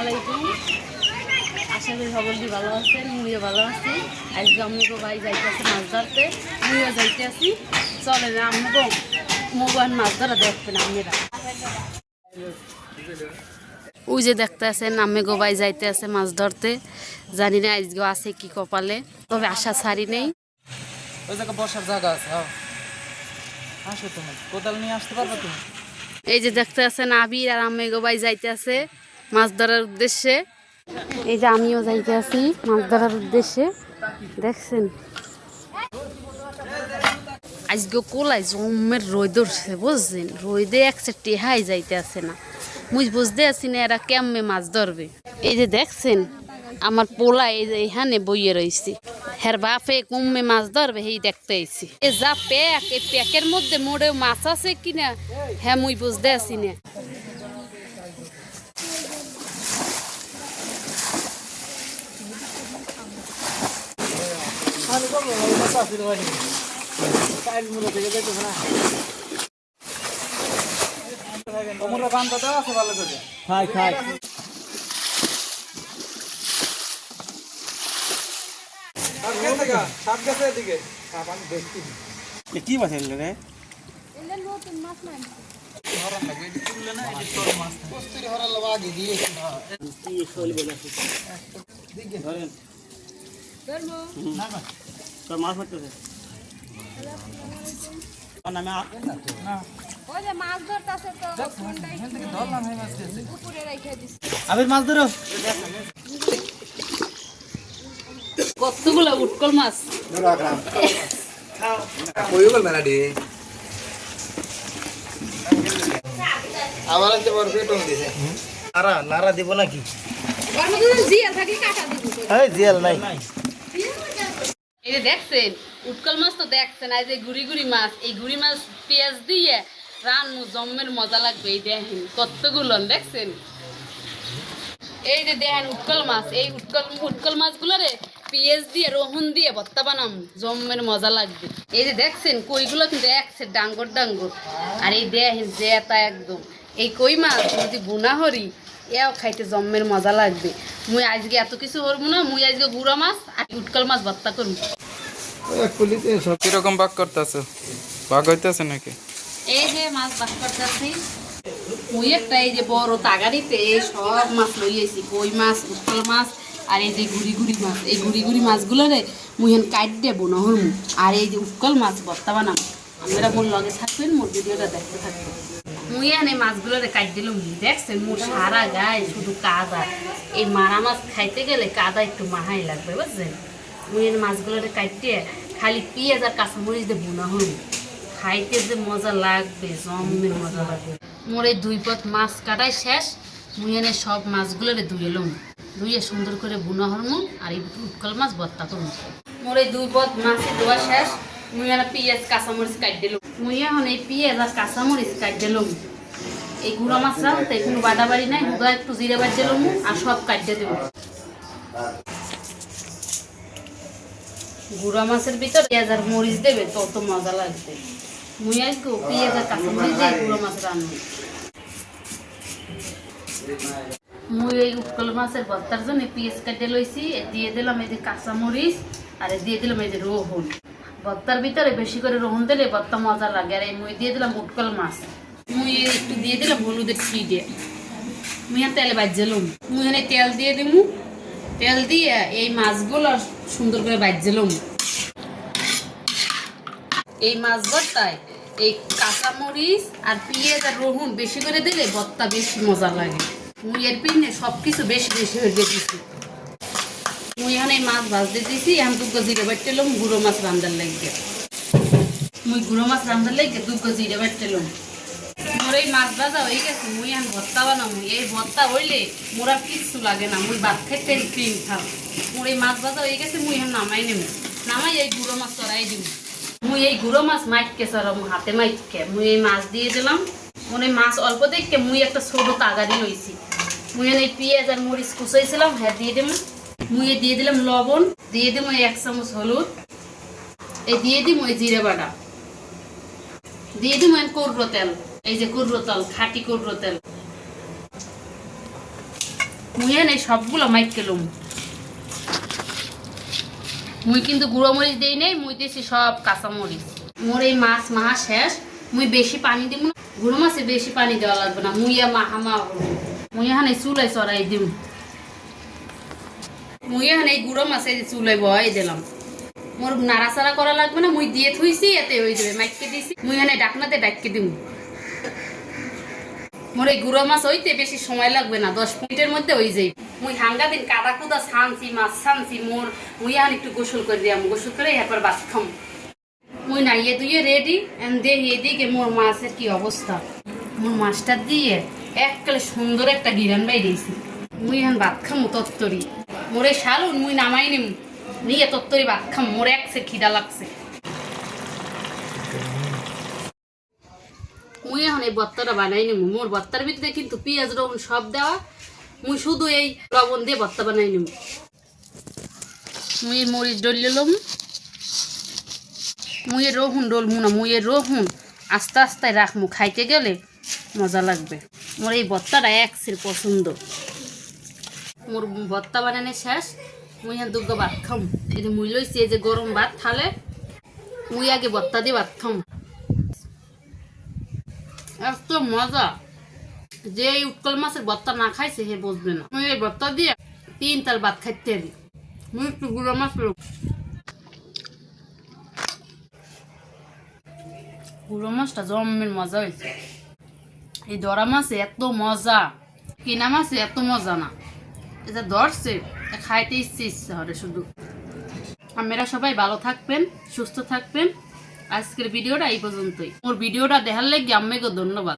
আলাইকুম। আশা করি সকলটি ভালো আছেন মুইও ভালো আছি। আজকে আমাকে ভাই যাইতেছে মাছ ধরতে মুইও যাইতে আছি চলে না মোবাইল মাছ ধরা দেখবেন আপনারা ওই যে দেখতে আছেন আমি গো ভাই যাইতে আছে মাছ ধরতে। জানি না আজকে আছে কি কপালে তবে আশা ছাড়ি নেই। ওই জায়গায় বসার জায়গা আছে হ্যাঁ। আসো তুমি কোদাল নিয়ে আসতে পারবে তুমি? এই যে দেখতে আছেন আবির আর আমি গোবাই যাইতে আছে মাছ ধরার উদ্দেশ্যে। এই যে আমিও যাইতে আছি মাছ ধরার উদ্দেশ্যে। দেখছেন? আজকে কোলাই জমের রোদ উঠছে, বুঝছেন? রোদে একসে টেহাই যাইতে আছে না। মুই বুঝতে আছি না এরা কেমনে মাছ ধরবে। এই যে দেখছেন? আমার পোলা এই যে এখানে বইয়ে রয়েছে হের বাপে কুমে মাছ ধরবে এই দেখতে আইছি। এ যা প্যাক, এই প্যাকের মধ্যে মোড়ে মাছ আছে কিনা হ্যাঁ মুই বুঝতে আছি না। তোমরা বান্ধা দেওয়া আছে ভালো করে। খাই খাই। কি মাছ রে তোর মাছ যে মাছ ধরতেছে তো ফোনটাই উপরে রেখে দিচ্ছে আবির মাছ ধরো। কতগুলো উটকল মাছ? কইও মেলা ডে আবার একটা বড় পেটন দিছে। নাড়া নাড়া দিব নাকি? কাটা দিব। এই জিয়াল নাই। এই যে দেখছেন, উটকল মাছ তো দেখছেন, এই যে গুড়ি গুড়ি মাছ, এই গুড়ি মাছ পেঁয়াজ দিয়ে রান্নু জম্মের মজা লাগবে, এই দেখেন, কতগুলো, দেখছেন? এই যে দেখেন উটকল মাছ, এই উটকল উটকল মাছগুলো রে পেঁয়াজ দিয়ে, রহুন দিয়ে ভর্তা বানাম জম্মের মজা লাগবে। এই যে দেখছেন, কইগুলো কিন্তু একসে ডাঙ্গর ডাঙ্গর। আর এই দেখেন, জেতা একদম। এই কই মাছ, যদি বুনা হরি এও খাইতে জম্মের মজা লাগবে। মুই আজকে এত কিছু করব না মুই আজকে গুঁড়া মাছ আর উটকল মাছ ভর্তা করব। কীরকম বাক করতেছে? বাক হইতেছে নাকি? এই যে মাছ বাস করতেছি। মুই একটা এই যে বড় তাগারিতে সব মাছ লইয়েছি কই মাছ উত্তল মাছ আর এই যে গুড়ি গুড়ি মাছ। এই গুড়ি গুড়ি মাছগুলো রে মুই হেন কাট দেবো নহর আর এই যে উৎকল মাছ বর্তা বানাম আপনারা মোর লগে থাকবেন মোর ভিডিওটা দেখতে থাকবেন। মুই এনে মাছগুলো কাট দিলাম দেখছেন? মোর সারা গায়ে শুধু কাদা। এই মারা মাছ খাইতে গেলে কাদা একটু মাহাই লাগবে, বুঝছেন? মুই এনে মাছগুলো কাটতে খালি পেঁয়াজ আর কাঁচামরিচ দিয়ে বোনা হল খাইতে যে মজা লাগবে জম্মের মজা লাগবে। মোর এই দুই পথ মাছ কাটাই শেষ, মুই এনে সব মাছগুলোরে ধুয়ে লম। ধুয়ে সুন্দর করে বুনা হরমু আর এই উৎকল মাছ ভর্তা করমু। মোর এই দুই পথ মাছ ধোয়া শেষ। মুই এনে পেঁয়াজ, কাঁচামরিচ কাট দিলাম। মুই এখন এই পেঁয়াজ আর কাঁচামরিচ কাট দিলাম। এই গুঁড়া মাছ রাখতে কোনো বাড়া বাড়ি নাই, হুদা একটু জিরে বাড়ি দিলাম আর সব কাটতে দেবো। গুঁড়া মাছের ভিতর পেঁয়াজ আর মরিচ দেবে, তত মজা লাগবে। মুই আজকে পেঁয়াজ আর কাঁচা মরিচ দিয়ে গুঁড়ো মাছ রান্না। মুই এই উৎকল মাছের ভর্তার জন্য পেঁয়াজ কাটে লইছি দিয়ে দিলাম এই যে কাঁচা মরিচ আর দিয়ে দিলাম এই যে রোহন। ভর্তার ভিতরে বেশি করে রোহন দিলে ভর্তা মজা লাগে। আর এই মুই দিয়ে দিলাম উৎকল মাছ। মুই একটু দিয়ে দিলাম হলুদের ছিটে মুই আর তেলে বাজছিলাম মুই এখানে তেল দিয়ে দিমু। তেল দিয়ে এই মাছগুলো সুন্দর করে বাজছিলাম এই মাছ ভর্তায় এই কাঁচামরিচ আর পেঁয়াজ আর রহুন বেশি করে দিলে ভর্তা বেশি মজা লাগে। মুই এর পিনে সব কিছু বেশি বেশি হয়ে দিয়েছি মুই এখন এই মাছ ভাজতে দিয়েছি এখন দুগ্গ জিরে বাটতেলাম গুঁড়ো মাছ রান্ধার লাগে মুই গুঁড়ো মাছ রান্ধার লাগে দুগ্গ জিরে বাটতেলাম মোর এই মাছ ভাজা হয়ে গেছে, মুই এখন ভর্তা বানাবো এই ভর্তা হইলে মোর আর কিচ্ছু লাগে না, মুই ভাত খাইতে ক্রিম খাব মোর এই মাছ ভাজা হয়ে গেছে, মুই এখন নামাই নেব নামাই এই গুঁড়ো মাছ চড়াই দিব মুই এই গুঁড়ো মাছ মাইটকে চড়াবো হাতে মাইটকে মুই এই মাছ দিয়ে দিলাম। মনে মাছ অল্প দেখতে মুই একটা ছোট তাগারি লইছি মুই এই পেঁয়াজ আর মরিচ কুচাইছিলাম হ্যাঁ দিয়ে দিলাম এই দিয়ে দিলাম লবণ, দিয়ে দিম এক চামচ হলুদ, এই দিয়ে দিম ওই জিরে বাটা। দিয়ে দিম এই কুর্রো তেল, এই যে কুর্রো তেল, খাঁটি কুর্রো তেল। মুই এনে সবগুলো মাইক কেলুম মুই কিন্তু গুঁড়ো মরিচ দিই নেই, মুই দিয়েছি সব কাঁচা মরিচ। মোর এই মাছ মাহা শেষ, মুই বেশি পানি দিব না। গুঁড়ো মাছে বেশি পানি দেওয়া লাগবে না মুই মাহা মা মুই এখানে চুলাই চড়াই দিম। মুই এখানে এই গুঁড়ো মাছে চুলাই বয় দিলাম। মোর নাড়াচাড়া করা লাগবে না, মুই দিয়ে থুইছি, এতে হয়ে যাবে মাইকে দিছি। মুই এখানে ডাকনাতে ডাককে দিম। মোর এই গুঁড়ো মাছ হইতে বেশি সময় লাগবে না, দশ মিনিটের মধ্যে হয়ে যাই মুই হাঙ্গা দিন কাদা কুদা ছানছি, মাছ ছানছি, মোর মুই একটু গোসল করে দিয়াম গোসল করে এরপর বাস খাম। মুই নাইয়ে দুইয়ে রেডি দেখি এদিকে মোর মাছের কি অবস্থা। মোর মাছটা দিয়ে এককালে সুন্দর একটা গিরান বাই দিয়েছি মুই এখন ভাত খামু তত্তরি। মোরে শালুন, মুই নামাই নিম। নিয়ে তত্তরি ভাত মোর একসে খিদা লাগছে। মুই এখন এই বত্তাটা বানাই নিম। মোর বত্তার ভিতরে কিন্তু পেঁয়াজ রসুন সব দেওয়া। মুই শুধু এই লবণ দিয়ে বত্তা বানাই নিম। মুই মরিচ ডলিলাম মুই এর রহুন ডলমু না এর রহুন আস্তে আস্তে রাখমু। খাইতে গেলে মজা লাগবে। মোর এই বত্তাটা একসের পছন্দ। মোর বত্তা বানানো শেষ। মুই হ্যাঁ দুগ্গ ভাত খাম। এই মুই লইছি, এই যে গরম ভাত খালে মুই আগে বত্তা দিয়ে ভাত খাম। এত মজা। যে এই উৎকল মাছের ভর্তা না খাইছে, হে বুঝবে না। মুই এই ভর্তা দিয়ে তিন তার ভাত খাইতে পারি মুই একটু গুঁড়ো মাছ গুঁড়ো মাছটা জমের মজা হয়েছে এই দরা মাছে এত মজা। কিনা মাছে এত মজা না। এটা ধরছে খাইতে ইচ্ছে ইচ্ছে হরে শুধু। আপনারা সবাই ভালো থাকবেন, সুস্থ থাকবেন। আজকের ভিডিওটা এই পর্যন্তই। মোর ভিডিওটা দেখার লাগে আমাকে ধন্যবাদ।